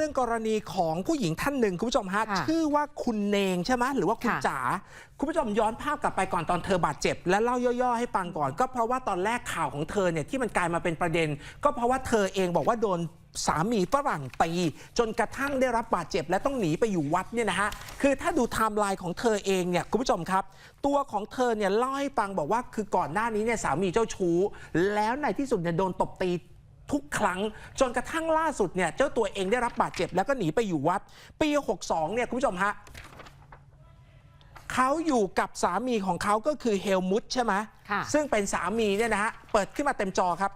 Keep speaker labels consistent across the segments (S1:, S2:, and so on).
S1: รื่องกรณีของผู้หญิงท่านหนึ่งคุณผู้ชมฮะ
S2: ค่ะ
S1: ชื่อว่าคุณเนงใช่ไหมหรือว่าคุณ
S2: ค่ะ
S1: จ๋าคุณผู้ชมย้อนภาพกลับไปก่อนตอนเธอบาดเจ็บ และเล่าย่อๆให้ฟังก่อน ก็เพราะว่าตอนแรกข่าวของเธอเนี่ยที่มันกลายมาเป็นประเด็น ก็เพราะว่าเธอเองบอกว่าโดนสามีฝรั่งตีจนกระทั่งได้รับบาดเจ็บ และต้องหนีไปอยู่วัดเนี่ยนะฮะคือถ้าดูไทม์ไลน์ของเธอเองเนี่ยคุณผู้ชมครับ ตัวของเธอเนี่ยเล่าให้ฟังบอกว่าคือก่อนหน้านี้เนี่ยสามีเจ้าชู้ แล้วในที่สุดเนี่ยโดนตบตี ทุกครั้ง จนกระทั่งล่าสุดเนี่ยเจ้าตัวเองได้รับบาดเจ็บแล้วก็หนีไปอยู่วัด ปี 62 เนี่ยคุณผู้ชมฮะเขาอยู่กับสามีของเขาก็คือเฮลมุตใช่ไหม
S2: ค่ะ
S1: ซึ่งเป็นสามีเนี่ยนะฮะเปิดขึ้นมาเต็มจอครับ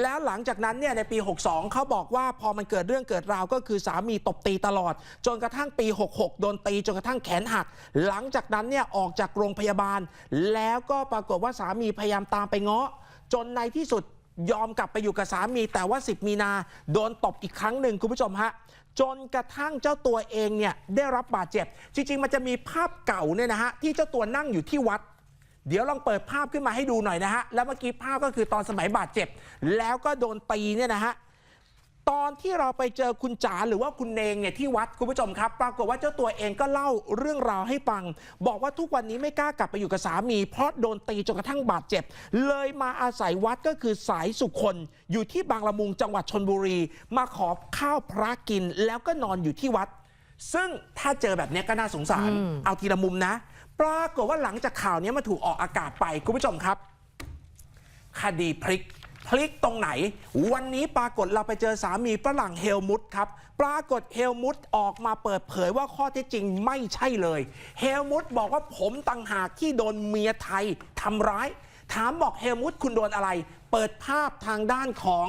S1: แล้วหลังจากนั้นเนี่ยในปี 62 เขาบอกว่าพอมันเกิดเรื่องเกิดราวก็คือสามีตบตีตลอด จนกระทั่งปี 66 โดนตีจนกระทั่งแขนหัก หลังจากนั้นเนี่ยออกจากโรงพยาบาล แล้วก็ปรากฏว่าสามีพยายามตามไปเงาะจนในที่สุด ยอมกลับไปอยู่กับสามี แต่ว่า 10 มีนาโดนตบอีกครั้งหนึ่งคุณผู้ชมฮะจนกระทั่งเจ้าตัวเองเนี่ยได้รับบาดเจ็บ จริง ๆ มันจะมีภาพเก่าเนี่ยนะฮะที่เจ้าตัวนั่งอยู่ที่วัด เดี๋ยวลองเปิดภาพขึ้นมาให้ดูหน่อยนะฮะแล้วเมื่อกี้ภาพก็คือตอนสมัยบาดเจ็บ แล้วก็โดนตีเนี่ยนะฮะ ตอนที่เราไปเจอคุณจ๋าหรือว่าคุณเนงเนี่ยที่วัดคุณผู้ชมครับ ปรากฏว่าเจ้าตัวเองก็เล่าเรื่องราวให้ฟัง บอกว่าทุกวันนี้ไม่กล้ากลับไปอยู่กับสามี เพราะโดนตีจนกระทั่งบาดเจ็บ เลยมาอาศัยวัดก็คือสายสุคนอยู่ที่บางละมุงจังหวัดชนบุรี มาขอข้าวพระกิน แล้วก็นอนอยู่ที่วัด ซึ่งถ้าเจอแบบเนี้ยก็น่าสงสาร เอาทีละมุมนะ ปรากฏว่าหลังจากข่าวนี้มาถูกออกอากาศไปคุณผู้ชมครับ คดีพลิก พลิกตรงไหน วันนี้ปรากฏเราไปเจอสามีฝรั่งเฮลมุตครับ ปรากฏเฮลมุตออกมาเปิดเผยว่าข้อเท็จจริงไม่ใช่เลย เฮลมุตบอกว่าผมต่างหากที่โดนเมียไทยทำร้าย ถามบอกเฮลมุตคุณโดนอะไร เปิดภาพทางด้านของ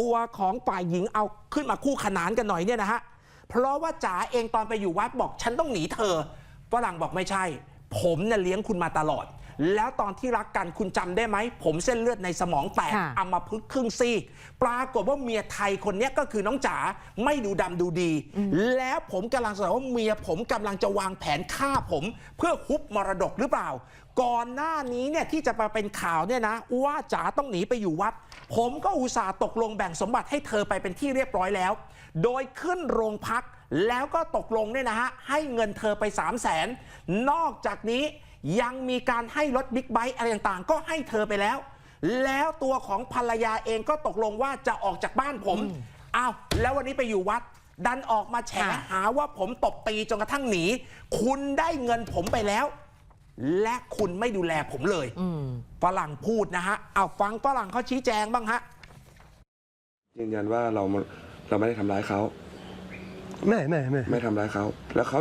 S1: ตัวของฝ่ายหญิงเอาขึ้นมาคู่ขนานกันหน่อยเนี่ยนะฮะ เพราะว่าจ๋าเองตอนไปอยู่วัดบอกฉันต้องหนีเธอฝรั่งบอกไม่ใช่ ผมเนี่ยเลี้ยงคุณมาตลอด แล้วตอนที่รักกันคุณจำได้ไหม ผมเส้นเลือดในสมองแตก
S2: ค่ะ
S1: อัมาพึกษ์ครึ่งซีกปรากฏว่าเมียไทยคนเนี้ยก็คือน้องจ๋าไม่ดูดำดูดี แล้วผมกำลังสงสัยว่าเมียผมกำลังจะวางแผนฆ่าผม เพื่อคุบมรดกหรือเปล่า ก่อนหน้านี้เนี่ยที่จะมาเป็นข่าวเนี่ยนะว่าจ๋าต้องหนีไปอยู่วัด ผมก็อุตส่าห์ตกลงแบ่งสมบัติให้เธอไปเป็นที่เรียบร้อยแล้ว โดยขึ้นโรงพักแล้วก็ตกลงเนี่ยนะฮะให้เงินเธอไป 3 0 0แสนนอกจากนี้ ยังมีการให้รถบิ๊กไบค์อะไรต่างๆ ก็ให้เธอไปแล้ว แล้วตัวของภรรยาเองก็ตกลงว่าจะออกจากบ้านผมอ้าวแล้ววันนี้ไปอยู่วัด ดันออกมาแฉ
S2: ค่ะ
S1: หาว่าผมตบตีจนกระทั่งหนี คุณได้เงินผมไปแล้ว และคุณไม่ดูแลผมเลย
S2: อืม
S1: ฝรั่งพูดนะฮะเอาฟังฝรั่งเขาชี้แจงบ้างฮะ
S3: ยืนยันว่าเราเราไม่ได้ทำร้ายเขา
S4: ไม่ไม่ไม่
S3: ไม่ทำร้ายเขา แล้วเขา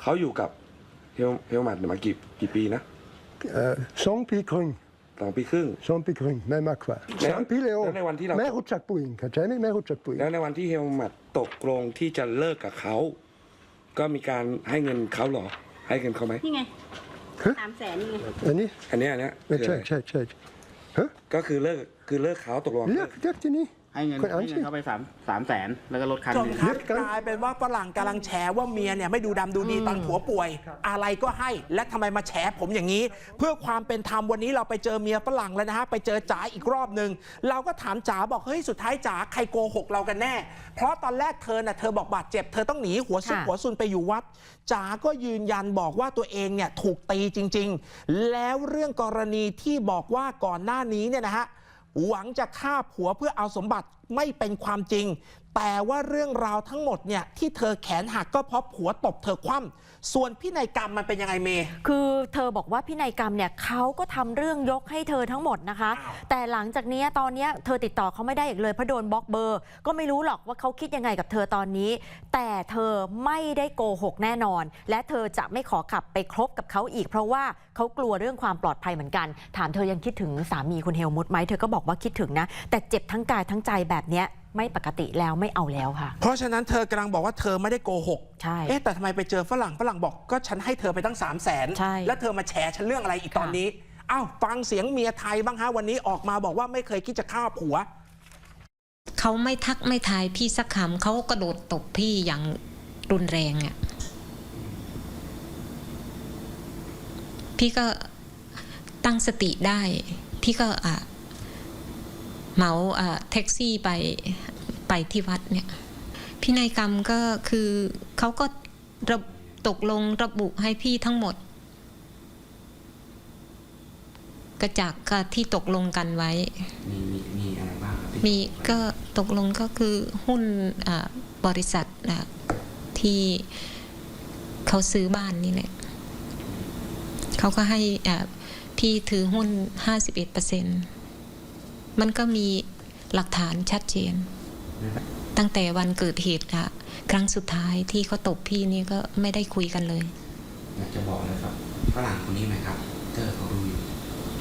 S3: เขาอยู่กับ เฮลเฮลมัดมากี่กี่ปีนะ
S4: เอ่อสองปีครึ่ง
S3: สองปีครึ่ง
S4: สองปีครึ่งไม่มากกว่า
S3: แล้ว
S4: สามปีแล้ว
S3: แล้วในวันที่เรา
S4: ไม่รู้จักผู้หญิงเข้าใจไหมไม่รู้จักผู้หญิง
S3: แล้วในวันที่เฮลมัดตกลงที่จะเลิกกับเขา ก็มีการให้เงินเขาเหรอ ให้เงินเขาไหม
S5: นี่ไงสามแสนนี่ไง
S4: อันนี้
S3: อันเนี้ยอันเนี้ย
S4: ไม่
S3: คือ
S4: ใช่
S3: อะไร
S4: ใช่ใช่ฮะ
S3: ก็คือเลิกคือเลิกเขาตกลง
S4: เลือกเลือกที่นี่
S6: ให้เงิน
S4: คนอ่าน
S6: ให้เงิ
S4: สิ
S6: นเขาไปสามสามแสนแล้วก็รถคัน
S1: จ
S6: ห
S1: น
S6: นึ่ง
S1: ครับ
S4: เลือกกัน
S1: กลายเป็นว่าฝรั่งกำลังแฉว่าเมียเนี่ยไม่ดูดำดูดีตอนผัวป่วย อะไรก็ให้และทำไมมาแฉผมอย่างนี้ เพื่อความเป็นธรรมวันนี้เราไปเจอเมียฝรั่งแล้วนะฮะไปเจอจ๋าอีกรอบหนึ่งเราก็ถามจ๋าบอกเฮ้ยสุดท้ายจ๋าใครโกหกเรากันแน่ เพราะตอนแรกเธอน่ะเธอบอกบาดเจ็บเธอต้องหนีหัวซุก
S2: ค่ะ
S1: หัวซุนไปอยู่วัดจ๋าก็ยืนยันบอกว่าตัวเองเนี่ยถูกตีจริง ๆ แล้วเรื่องกรณีที่บอกว่าก่อนหน้านี้เนี่ยนะฮะ หวังจะฆ่าผัวเพื่อเอาสมบัติ ไม่เป็นความจริง แต่ว่าเรื่องราวทั้งหมดเนี่ยที่เธอแขนหักก็เพราะผัวตบเธอคว่ำส่วนพินัยกรรมมันเป็นยังไงเมย์
S2: คือเธอบอกว่าพินัยกรรมเนี่ยเขาก็ทำเรื่องยกให้เธอทั้งหมดนะคะ
S1: อ้าว
S2: แต่หลังจากเนี้ยตอนเนี้ยเธอติดต่อเขาไม่ได้อีกเลยเพราะโดนบล็อกเบอร์ ก็ไม่รู้หรอกว่าเขาคิดยังไงกับเธอตอนนี้ แต่เธอไม่ได้โกหกแน่นอน และเธอจะไม่ขอขับไปคบกับเขาอีก เพราะว่าเขากลัวเรื่องความปลอดภัยเหมือนกัน ถามเธอยังคิดถึงสามีคุณเฮลมุตไหมเธอก็บอกว่าคิดถึงนะ แต่เจ็บทั้งกายทั้งใจแบบเนี้ยไม่ปกติแล้วไม่เอาแล้วค่ะ
S1: เพราะฉะนั้นเธอกำลังบอกว่าเธอไม่ได้โกหก
S2: ใช่
S1: เอ๊ะแต่ทำไมไปเจอฝรั่งฝรั่งบอกก็ฉันให้เธอไปตั้ง 3 0 0แสน
S2: ใช่
S1: แล้วเธอมาแฉฉันเรื่องอะไรอีกตอนนี้อ้าวฟังเสียงเมียไทยบ้างฮะวันนี้ออกมาบอกว่าไม่เคยคิดจะฆ่าผัว
S7: เขาไม่ทักไม่ทายพี่สักคำเขากระโดดตบพี่อย่างรุนแรงอะ่ะ พี่ก็ตั้งสติได้ พี่ก็อะ เหมาอะแท็กซี่ไปไปที่วัดเนี่ยพี่พินัยกรรมก็คือเขาก็ระตกลงระบุให้พี่ทั้งหมดกระจากกับที่ตกลงกันไว้
S6: มีมีมีอะไรบ้างครับพี่
S7: มีก็ตกลงก็คือหุ้นอ่าบริษัทอ่าที่เขาซื้อบ้านนี่แหละเขาก็ให้อ่าพี่ถือหุ้น 51% มันก็มีหลักฐานชัดเจน ตั้งแต่วันเกิดเหตุอะครั้งสุดท้ายที่เขาตบพี่นี่ก็ไม่ได้คุยกันเลย
S6: อยากจะบอกเลยครับฝรั่งคนนี้ไหมครับเจอเขาดูอยู่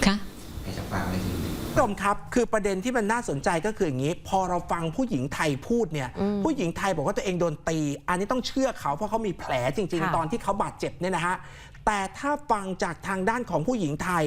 S7: ค่ะ
S6: อยากจะฝากอะไรถึง
S1: ผู้ชมครับ คือประเด็นที่มันน่าสนใจก็คืออย่างนี้ พอเราฟังผู้หญิงไทยพูดเนี่ยผู้หญิงไทยบอกว่าตัวเองโดนตี อันนี้ต้องเชื่อเขาเพราะเขามีแผลจริง
S2: ค่ะ
S1: ๆตอนที่เขาบาดเจ็บเนี่ยนะฮะ แต่ถ้าฟังจากทางด้านของผู้หญิงไทย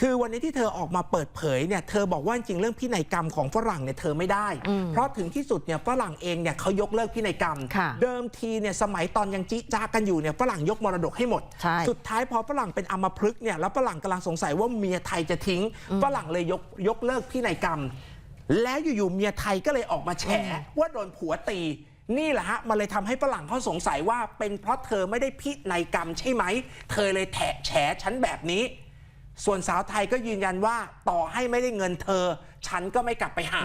S1: คือวันนี้ที่เธอออกมาเปิดเผยเนี่ยเธอบอกว่าจริงๆเรื่องพินัยกรรมของฝรั่งเนี่ยเธอไม่ได้ เพราะถึงที่สุดเนี่ยฝรั่งเองเนี่ยเขายกเลิกพินัยกรรม
S2: ค่ะ
S1: เดิมทีเนี่ยสมัยตอนยังจิจ้ากันอยู่เนี่ยฝรั่งยกมรดกให้หมด
S2: ใช่
S1: สุดท้ายพอฝรั่งเป็นอัมพฤกษ์เนี่ยแล้วฝรั่งกำลังสงสัยว่าเมียไทยจะทิ้งฝรั่งเลยยกยกเลิกพินัยกรรม แล้วอยู่ๆเมียไทยก็เลยออกมาแฉว่าโดนผัวตี นี่แหละฮะมันเลยทำให้ฝรั่งเขาสงสัยว่าเป็นเพราะเธอไม่ได้พินัยกรรมใช่ไหม เธอเลยแถะแฉฉันแบบนี้ ส่วนสาวไทยก็ยืนยันว่าต่อให้ไม่ได้เงินเธอ ฉันก็ไม่กลับไปหา